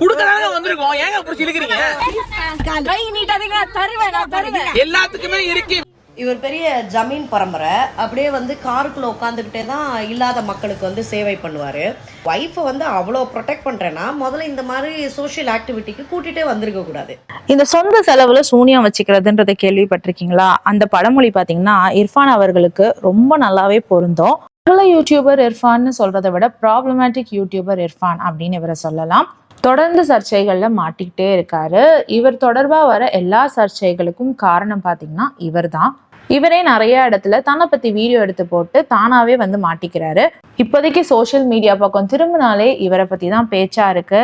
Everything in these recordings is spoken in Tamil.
குடுக்கதாங்க வந்திருக்கோம். ஏங்க அப்படி இழுக்கிறீங்க கை நீட்டாதீங்க. தருவேன் நான் தருவேன். எல்லாத்துக்குமே இருக்கு. இவர் பெரிய ஜமீன் பரம்பரை. அப்படியே வந்து காருக்குள்ள உட்காந்துக்கிட்டே தான் இல்லாத மக்களுக்கு வந்து சேவை பண்ணுவார். ஒய்ஃபை வந்து அவ்வளோ ப்ரொடெக்ட் பண்ணுறேன்னா முதல்ல இந்த மாதிரி சோஷியல் ஆக்டிவிட்டிக்கு கூட்டிகிட்டே வந்திருக்க கூடாது. இந்த சொந்த செலவுல சூனியம் வச்சுக்கிறதுன்றதை கேள்விப்பட்டிருக்கீங்களா? அந்த பழமொழி பாத்தீங்கன்னா இர்ஃபான் அவர்களுக்கு ரொம்ப நல்லாவே பொருந்தும். பிரபல யூடியூபர் இர்ஃபான்னு சொல்றதை விட ப்ராப்ளமேட்டிக் யூடியூபர் இர்ஃபான் அப்படின்னு இவரை சொல்லலாம். தொடர்ந்து சர்ச்சைகள்ல மாட்டிக்கிட்டே இருக்காரு. இவர் தொடர்பா வர எல்லா சர்ச்சைகளுக்கும் காரணம் பாத்தீங்கன்னா இவர்தான். இவரே நிறைய இடத்துல தன்னை பத்தி வீடியோ எடுத்து போட்டு தானாவே வந்து மாட்டிக்கிறாரு. இப்போதைக்கு சோஷியல் மீடியா பக்கம் திரும்பினாலே இவரை பத்தி தான் பேச்சா இருக்கு.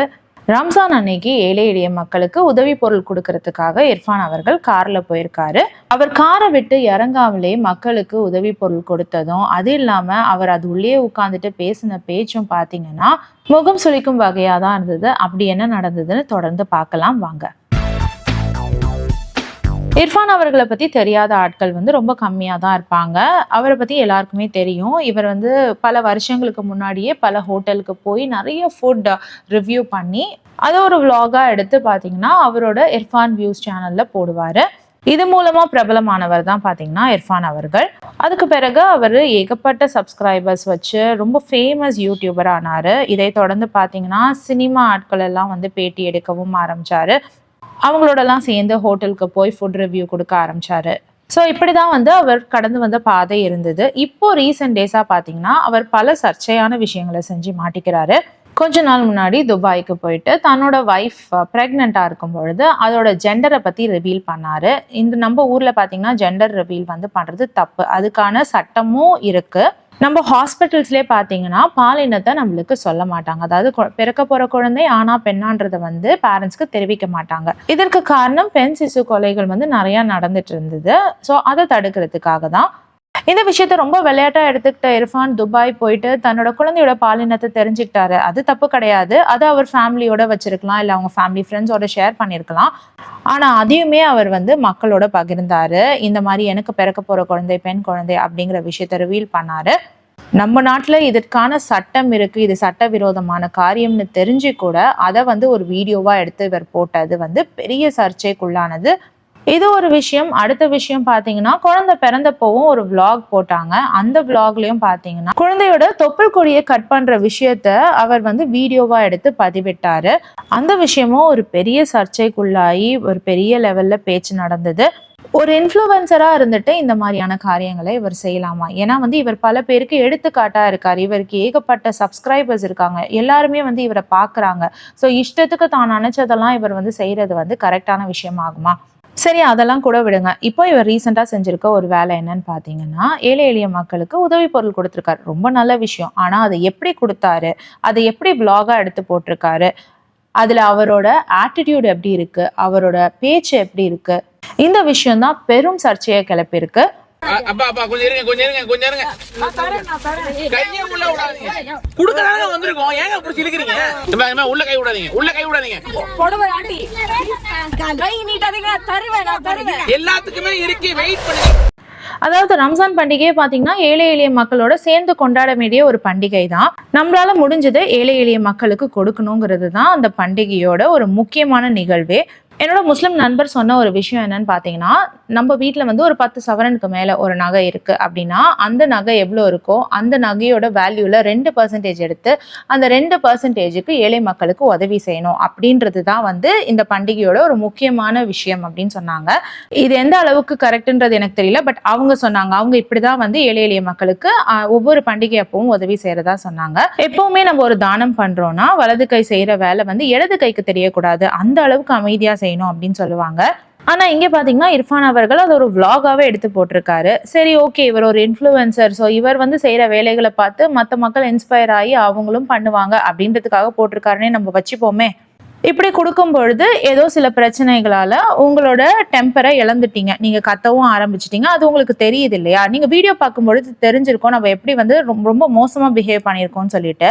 ரம்ஜான் அன்னைக்கு ஏழை எளிய மக்களுக்கு உதவி பொருள் கொடுக்கறதுக்காக இர்ஃபான் அவர்கள் காரில் போயிருக்காரு. அவர் காரை விட்டு இறங்காமலே மக்களுக்கு உதவி பொருள் கொடுத்ததும் அது இல்லாமல் அவர் அது உள்ளே உட்காந்துட்டு பேசின பேச்சும் பார்த்தீங்கன்னா முகம் சுளிக்கும் வகையாக தான் இருந்தது. அப்படி என்ன நடந்ததுன்னு தொடர்ந்து பார்க்கலாம். வாங்க. இர்ஃபான் அவர்களை பற்றி தெரியாத ஆட்கள் வந்து ரொம்ப கம்மியாக தான் இருப்பாங்க. அவரை பற்றி எல்லாருக்குமே தெரியும். இவர் வந்து பல வருஷங்களுக்கு முன்னாடியே பல ஹோட்டலுக்கு போய் நிறைய ஃபுட் ரிவ்யூ பண்ணி அதை ஒரு vlog-ஆ எடுத்து பார்த்தீங்கன்னா அவரோட இர்ஃபான் வியூஸ் சேனலில் போடுவார். இது மூலமா பிரபலமானவர் தான் பார்த்தீங்கன்னா இர்ஃபான் அவர்கள். அதுக்கு பிறகு அவர் ஏகப்பட்ட சப்ஸ்கிரைபர்ஸ் வச்சு ரொம்ப ஃபேமஸ் யூடியூபர் ஆனார். இதை தொடர்ந்து பார்த்தீங்கன்னா சினிமா ஆட்கள் எல்லாம் வந்து பேட்டி எடுக்கவும் ஆரம்பிச்சாரு. அவங்களோடலாம் சேர்ந்து ஹோட்டலுக்கு போய் ஃபுட் ரிவ்யூ கொடுக்க ஆரம்பிச்சாரு. ஸோ இப்படி தான் வந்து அவர் கடந்து வந்த பாதை இருந்தது. இப்போ ரீசெண்ட் டேஸாக பார்த்தீங்கன்னா அவர் பல சர்ச்சையான விஷயங்களை செஞ்சு மாட்டிக்கிறாரு. கொஞ்ச நாள் முன்னாடி துபாய்க்கு போயிட்டு தன்னோட ஒய்ஃப் ப்ரெக்னெண்ட்டாக இருக்கும் பொழுது அதோட ஜெண்டரை பற்றி ரிவீல் பண்ணாரு. இந்த நம்ம ஊரில் பார்த்தீங்கன்னா ஜெண்டர் ரிவீல் வந்து பண்ணுறது தப்பு. அதுக்கான சட்டமும் இருக்குது நம்ம ஹாஸ்பிட்டல்ஸ்லேயே பார்த்தீங்கன்னா பாலினத்தை நம்மளுக்கு சொல்ல மாட்டாங்க. அதாவது கொ- பிறக்க போகிற குழந்தை ஆனா பெண்ணான்றதை வந்து பேரண்ட்ஸ்க்கு தெரிவிக்க மாட்டாங்க. இதற்கு காரணம் பெண் சிசு கொலைகள் வந்து நிறையா நடந்துட்டு இருந்தது. ஸோ அதை தடுக்கிறதுக்காக தான் இந்த விஷயத்த ரொம்ப விளையாட்டா எடுத்துக்கிட்ட இர்ஃபான் துபாய் போயிட்டு தன்னோட குழந்தையோட பாலினத்தை தெரிஞ்சுக்கிட்டாரு. அது தப்பு கிடையாது. அது அவர் ஃபேமிலியோட வச்சிருக்கலாம். இல்லை அவங்க ஃபேமிலி ஃப்ரெண்ட்ஸோட ஷேர் பண்ணியிருக்கலாம் ஆனா அதையுமே அவர் வந்து மக்களோட பகிர்ந்தாரு. இந்த மாதிரி எனக்கு பிறக்க போற குழந்தை பெண் குழந்தை அப்படிங்கிற விஷயத்த ரிவீல் பண்ணாரு. நம்ம நாட்டில் இதற்கான சட்டம் இருக்கு. இது சட்டவிரோதமான காரியம்னு தெரிஞ்சு கூட அதை வந்து ஒரு வீடியோவா எடுத்து இவர் போட்டது வந்து பெரிய சர்ச்சைக்குள்ளானது. இது ஒரு விஷயம். அடுத்த விஷயம் பார்த்தீங்கன்னா குழந்தை பிறந்தப்போவும் ஒரு விளாக் போட்டாங்க. அந்த vlogலயும் பார்த்தீங்கன்னா குழந்தையோட தொப்புள் கொடியை கட் பண்ற விஷயத்த அவர் வந்து வீடியோவா எடுத்து பதிவிட்டாரு. அந்த விஷயமும் ஒரு பெரிய சர்ச்சைக்குள்ளாகி ஒரு பெரிய லெவல்ல பேச்சு நடந்தது. ஒரு இன்ஃப்ளூவன்சரா இருந்துட்டு இந்த மாதிரியான காரியங்களை இவர் செய்யலாமா? ஏன்னா வந்து இவர் பல பேருக்கு எடுத்துக்காட்டா இருக்கார். இவருக்கு ஏகப்பட்ட சப்ஸ்கிரைபர்ஸ் இருக்காங்க. எல்லாருமே வந்து இவரை பார்க்கறாங்க ஸோ இஷ்டத்துக்கு தான் நினைச்சதெல்லாம் இவர் வந்து செய்யறது வந்து கரெக்டான விஷயம் ஆகுமா சரி அதெல்லாம் கூட விடுங்க. இப்போ இவர் ரீசெண்டாக செஞ்சிருக்க ஒரு வேலை என்னன்னு பார்த்தீங்கன்னா ஏழை எளிய மக்களுக்கு உதவி பொருள் கொடுத்துருக்காரு. ரொம்ப நல்ல விஷயம். ஆனால் அதை எப்படி கொடுத்தாரு? அதை எப்படி பிளாகாக எடுத்து போட்டிருக்காரு? அதில் அவரோட ஆட்டிடியூட் எப்படி இருக்குது அவரோட பேச்சு எப்படி இருக்கு? இந்த விஷயம் தான் பெரும் சர்ச்சையை கிளப்பியிருக்கு. அப்பா அப்பா கொஞ்சம் இருங்க கொஞ்சம் இருங்க கொஞ்சம் இருங்க. நான் தரேன் நான் தரேன் கையை உள்ள விடாதீங்க. குடுக்கதாங்க வந்திருக்கோம். ஏங்க அப்படி இழுக்கிறீங்க இம்மா, இம்மா, உள்ள கை விடாதீங்க உள்ள கை விடாதீங்க. புடவை ஆண்டி கை நீட்டாதீங்க தருவேன் நான் தருவேன். எல்லாத்துக்குமே இருக்கு வெயிட் பண்ணுங்க. அதாவது ரம்ஜான் பண்டிகையை பார்த்தீங்கன்னா ஏழை எளிய மக்களோட சேர்ந்து கொண்டாட வேண்டிய ஒரு பண்டிகை தான். நம்மளால முடிஞ்சதை ஏழை எளிய மக்களுக்கு கொடுக்கணுங்கிறது தான் அந்த பண்டிகையோட ஒரு முக்கியமான நிகழ்வே. என்னோட முஸ்லீம் நண்பர் சொன்ன ஒரு விஷயம் என்னன்னு பார்த்தீங்கன்னா நம்ம வீட்டில் வந்து ஒரு பத்து சவரனுக்கு மேலே ஒரு நகை இருக்குது அப்படின்னா அந்த நகை எவ்வளோ இருக்கோ அந்த நகையோட வேல்யூவில் ரெண்டு பர்சன்டேஜ் எடுத்து அந்த ரெண்டு பர்சன்டேஜுக்கு ஏழை மக்களுக்கு உதவி செய்யணும் அப்படின்றது தான் வந்து இந்த பண்டிகையோட ஒரு முக்கியமான விஷயம் அப்படின்னு சொன்னாங்க. இது எந்த அளவுக்கு கரெக்டுன்றது எனக்கு தெரியல பட் அவங்க சொன்னாங்க. அவங்க இப்படி தான் வந்து ஏழை எளிய மக்களுக்கு ஒவ்வொரு பண்டிகை அப்பவும் உதவி செய்கிறதா சொன்னாங்க. எப்பவுமே நம்ம ஒரு தானம் பண்ணுறோன்னா வலது கை செய்கிற வேலை வந்து இடது கைக்கு தெரியக்கூடாது. அந்த அளவுக்கு அமைதியாக செய்யணும் அப்படின்னு சொல்லுவாங்க. ஆனா இங்கே பாத்தீங்கன்னா இர்ஃபான் அவர்கள் அது ஒரு விலாகாகவே எடுத்து போட்டிருக்காரு. சரி ஓகே இவர் ஒரு இன்ஃப்ளூயன்சர் ஸோ இவர் வந்து செய்யற வேலைகளை பார்த்து மற்ற மக்கள் இன்ஸ்பயர் ஆகி அவங்களும் பண்ணுவாங்க அப்படின்றதுக்காக போட்டிருக்காருன்னே நம்ம வச்சுப்போமே. இப்படி கொடுக்கும் பொழுது ஏதோ சில பிரச்சனைகளால உங்களோட டெம்பரை இழந்துட்டீங்க. நீங்க கத்தவும் ஆரம்பிச்சிட்டீங்க. அது உங்களுக்கு தெரியுது இல்லையா? நீங்க வீடியோ பார்க்கும்பொழுது தெரிஞ்சிருக்கோம் நம்ம எப்படி வந்து ரொம்ப ரொம்ப மோசமா பிஹேவ் பண்ணியிருக்கோம்னு சொல்லிட்டு.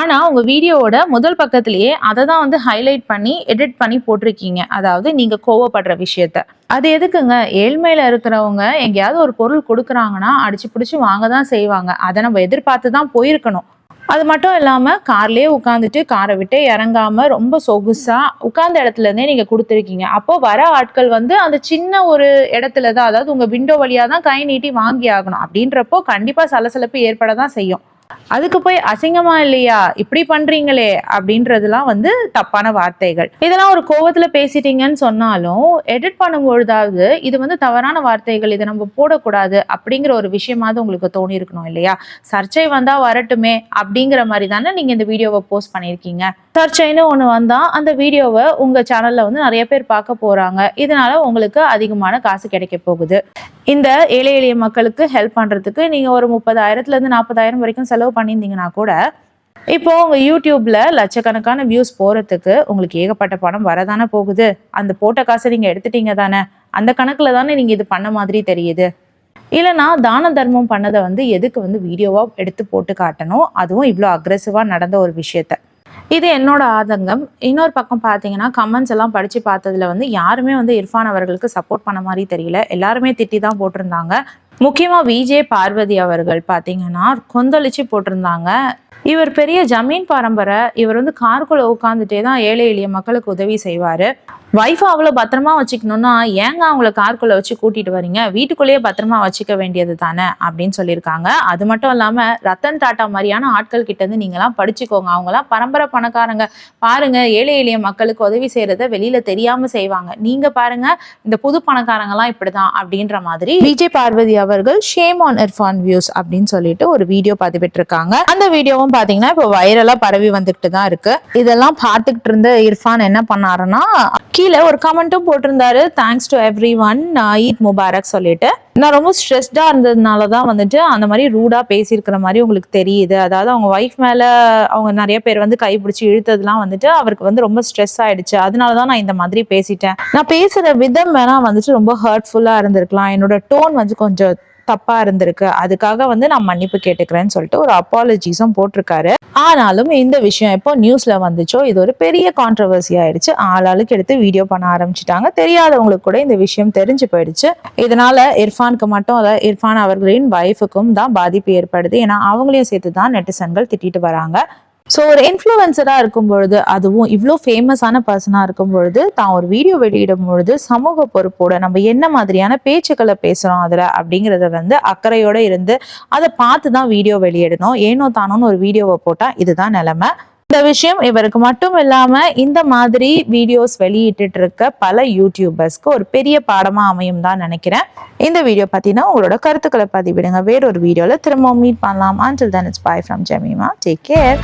ஆனா உங்க வீடியோவோட முதல் பக்கத்திலேயே அதை தான் வந்து ஹைலைட் பண்ணி எடிட் பண்ணி போட்டிருக்கீங்க. அதாவது நீங்க கோவப்படுற விஷயத்த. அது எதுக்குங்க? ஏழ்மையில இருக்கிறவங்க எங்கேயாவது ஒரு பொருள் கொடுக்குறாங்கன்னா அடிச்சு பிடிச்சி வாங்க தான் செய்வாங்க. அதை நம்ம எதிர்பார்த்து தான் போயிருக்கணும். அது மட்டும் இல்லாமல் கார்லேயே உட்காந்துட்டு காரை விட்டு இறங்காமல் ரொம்ப சொகுசாக உட்காந்த இடத்துல இருந்தே நீங்கள் கொடுத்துருக்கீங்க. அப்போ வர ஆட்கள் வந்து அந்த சின்ன ஒரு இடத்துல தான் அதாவது உங்கள் விண்டோ வழியாக தான் கை நீட்டி வாங்கி ஆகணும் அப்படின்றப்போ கண்டிப்பாக சலசலப்பு ஏற்பட தான் செய்யும். அதுக்கு போய் அசிங்கமா இல்லையா? இப்படி பண்றீங்களே அப்படின்றதுலாம் வந்து தப்பான வார்த்தைகள். இதெல்லாம் ஒரு கோவத்துல பேசிட்டீங்கன்னு சொன்னாலும் எடிட் பண்ணும்பொழுதாவது இது வந்து தவறான வார்த்தைகள் இதை நம்ம போடக்கூடாது அப்படிங்கிற ஒரு விஷயமாவது உங்களுக்கு தோணி இருக்கணும் இல்லையா? சர்ச்சை வந்தா வரட்டுமே அப்படிங்கிற மாதிரி தானே நீங்க இந்த வீடியோவை போஸ்ட் பண்ணியிருக்கீங்க. சர்ச்சைன்னு ஒன்று வந்தா அந்த வீடியோவை உங்க சேனல்ல வந்து நிறைய பேர் பார்க்க போறாங்க. இதனால உங்களுக்கு அதிகமான காசு கிடைக்க போகுது. இந்த ஏழை எளிய மக்களுக்கு ஹெல்ப் பண்ணுறதுக்கு நீங்கள் ஒரு முப்பதாயிரத்துலேருந்து நாற்பதாயிரம் வரைக்கும் செலவு பண்ணியிருந்தீங்கன்னா கூட இப்போ உங்கள் யூடியூப்ல லட்சக்கணக்கான வியூஸ் போகிறதுக்கு உங்களுக்கு ஏகப்பட்ட பணம் வரதானே போகுது. அந்த போட்ட காசை நீங்கள் எடுத்துட்டீங்க தானே. அந்த கணக்கில் தானே நீங்கள் இது பண்ண மாதிரி தெரியுது. இல்லைனா தான தர்மம் பண்ணதை வந்து எதுக்கு வந்து வீடியோவாக எடுத்து போட்டு காட்டணும்? அதுவும் இவ்வளோ அக்ரெசிவாக நடந்த ஒரு விஷயத்த. இது என்னோட ஆதங்கம். இன்னொரு பக்கம் பார்த்தீங்கன்னா கமெண்ட்ஸ் எல்லாம் படித்து பார்த்ததுல வந்து யாருமே வந்து இர்ஃபான் அவர்களுக்கு சப்போர்ட் பண்ண மாதிரி தெரியல. எல்லாருமே திட்டி தான் போட்டிருந்தாங்க. முக்கியமாக விஜே பார்வதி அவர்கள் பார்த்தீங்கன்னா கொந்தளிச்சு போட்டிருந்தாங்க. இவர் பெரிய ஜமீன் பரம்பரை இவர் வந்து காருக்குள்ளே உட்காந்துட்டே தான் ஏழை எளிய மக்களுக்கு உதவி செய்வார். ஒய்ஃபை அவ்வளோ பத்திரமா வச்சுக்கணும்னா ஏங்க அவங்கள கார்க்குள்ளே வச்சு கூட்டிட்டு வரீங்க வீட்டுக்குள்ளேயே பத்திரமா வச்சுக்க வேண்டியது தானே? அப்படின்னு சொல்லியிருக்காங்க. அது மட்டும் இல்லாமல் ரத்தன் டாட்டா மாதிரியான ஆட்கள் கிட்டேருந்து நீங்களாம் படிச்சுக்கோங்க. அவங்களாம் பரம்பரை பணக்காரங்க. பாருங்க ஏழை எளிய மக்களுக்கு உதவி செய்கிறத வெளியில் தெரியாமல் செய்வாங்க. நீங்கள் பாருங்க இந்த புது பணக்காரங்களாம் இப்படி தான் அப்படின்ற மாதிரி விஜய் பார்வதி அவர்கள் ஷேம் ஆன் இர்ஃபான் வியூஸ் அப்படின்னு சொல்லிட்டு ஒரு வீடியோ பதிவிட்டு இருக்காங்க அந்த வீடியோவும் பாத்தீங்கன்னா இப்போ வைரலா பரவி வந்துகிட்டு தான் இருக்கு. இதெல்லாம் பார்த்துக்கிட்டு இருந்த இர்ஃபான் என்ன பண்ணாருன்னா கீழே ஒரு கமெண்ட்டும் போட்டிருந்தாரு. Thanks to every one Eid Mubarak சொல்லிட்டு. நான் ரொம்ப ஸ்ட்ரெஸ்டாக இருந்ததுனால தான் வந்துட்டு அந்த மாதிரி ரூடாக பேசியிருக்கிற மாதிரி உங்களுக்கு தெரியுது. அதாவது அவங்க ஒய்ஃப் மேலே அவங்க நிறைய பேர் வந்து கைப்பிடிச்சி இழுத்ததுலாம் வந்துட்டு அவருக்கு வந்து ரொம்ப ஸ்ட்ரெஸ் ஆயிடுச்சு. அதனால தான் நான் இந்த மாதிரி பேசிட்டேன். நான் பேசுகிற விதம் வேணா வந்துட்டு ரொம்ப ஹர்ட்ஃபுல்லாக இருந்திருக்கலாம். என்னோட டோன் வந்து கொஞ்சம் தப்பா இருந்திருக்கு. அதுக்காக வந்து நான் மன்னிப்பு கேட்டுக்கிறேன்னு சொல்லிட்டு ஒரு அப்பாலஜிஸும் போட்டிருக்காரு. ஆனாலும் இந்த விஷயம் எப்போ நியூஸ்ல வந்துச்சோ இது ஒரு பெரிய கான்ட்ரவர்சி ஆயிடுச்சு. ஆளாளுக்கு எடுத்து வீடியோ பண்ண ஆரம்பிச்சிட்டாங்க. தெரியாதவங்களுக்கு கூட இந்த விஷயம் தெரிஞ்சு போயிடுச்சு. இதனால இர்ஃபானுக்கு மட்டும் இல்ல இர்ஃபான் அவர்களின் ஒய்ஃபுக்கும் தான் பாதிப்பு ஏற்படுது. ஏன்னா அவங்களையும் சேர்த்து தான் நெட்டிசன்கள் திட்டிட்டு வராங்க. ஸோ ஒரு இன்ஃப்ளூயன்சராக இருக்கும் பொழுது அதுவும் இவ்வளோ ஃபேமஸான பர்சனாக இருக்கும் பொழுது தான் ஒரு வீடியோ வெளியிடும் பொழுது சமூக பொறுப்போட நம்ம என்ன மாதிரியான பேச்சுக்களை பேசுகிறோம் அதில் அப்படிங்கிறத வந்து அக்கறையோடு இருந்து அதை பார்த்து தான் வீடியோ வெளியிடணும். ஏனோ தானோன்னு ஒரு வீடியோவை போட்டால் இதுதான் நிலமை. இந்த விஷயம் இவருக்கு மட்டும் இல்லாம இந்த மாதிரி வீடியோஸ் வெளியிட்டு இருக்க பல யூடியூபர்ஸ்க்கு ஒரு பெரிய பாடமா அமையும் தான் நினைக்கிறேன். இந்த வீடியோ பார்த்தீங்கன்னா உங்களோட கருத்துக்களை பதிவிடுங்க. வேறொரு வீடியோல திரும்பவும் மீட் பண்ணலாம். Until then it's bye from Jemima take care